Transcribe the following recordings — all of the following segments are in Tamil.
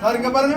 சார் இங்க பாருங்க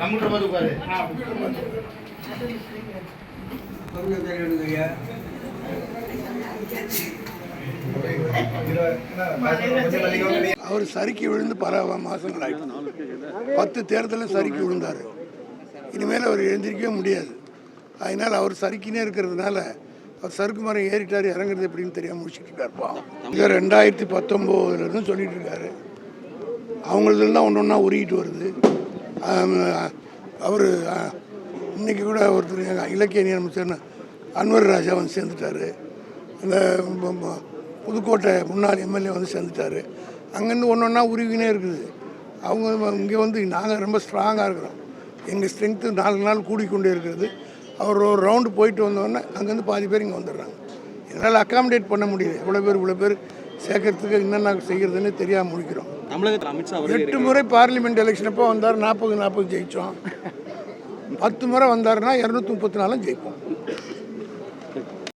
கம்ப்யூட்டர் பார்த்து உட்காரு. அவர் சறுக்கி விழுந்து பல மாதங்கள் ஆயிடுச்சு பத்து தேர்தலில் சறுக்கி விழுந்தார். இனிமேல் அவர் எழுந்திருக்கவே முடியாது. அதனால் அவர் சறுக்கினே இருக்கிறதுனால அவர் சறுக்கு மரம் ஏறிட்டார் இறங்குறது எப்படின்னு தெரியாமல் முடிச்சுட்டு இருக்கார் பாவம். இவர் ரெண்டாயிரத்தி பத்தொம்போதுலேருந்து சொல்லிட்டு இருக்காரு. அவங்களதுலாம் ஒன்று ஒன்றா உருகிட்டு வருது. அவர் இன்னைக்கு கூட ஒருத்தர் எங்கள் இலக்கிய நியமனத்தில் அன்வர் ராஜா வந்து சேர்ந்துட்டாரு. இந்த புதுக்கோட்டை முன்னாள் எம்எல்ஏ வந்து சேர்ந்துட்டாரு. அங்கேருந்து ஒன்று ஒன்றா உருவினே இருக்குது. அவங்க இங்கே வந்து நாங்கள் ரொம்ப ஸ்ட்ராங்காக இருக்கிறோம். எங்கள் ஸ்ட்ரென்த்து நாலு நாள் கூடிக்கொண்டே இருக்கிறது. அவர் ஒரு ரவுண்டு போயிட்டு வந்தோடனே அங்கேருந்து பாதி பேர் இங்கே வந்துடுறாங்க. என்னால் அக்காமடேட் பண்ண முடியுது எவ்வளோ பேர் இவ்வளோ பேர் சேர்க்கறதுக்கு என்னென்ன செய்கிறதுன்னு தெரியாமல் முடிக்கிறோம். தமிழகத்தில் அமித்ஷா எட்டு முறை பார்லிமெண்ட் எலெக்ஷன் அப்போ வந்தார் நாற்பது நாற்பது ஜெயித்தோம் பத்து முறை வந்தாருன்னா இரநூத்தி முப்பத்தி நாலும் ஜெயிப்போம்.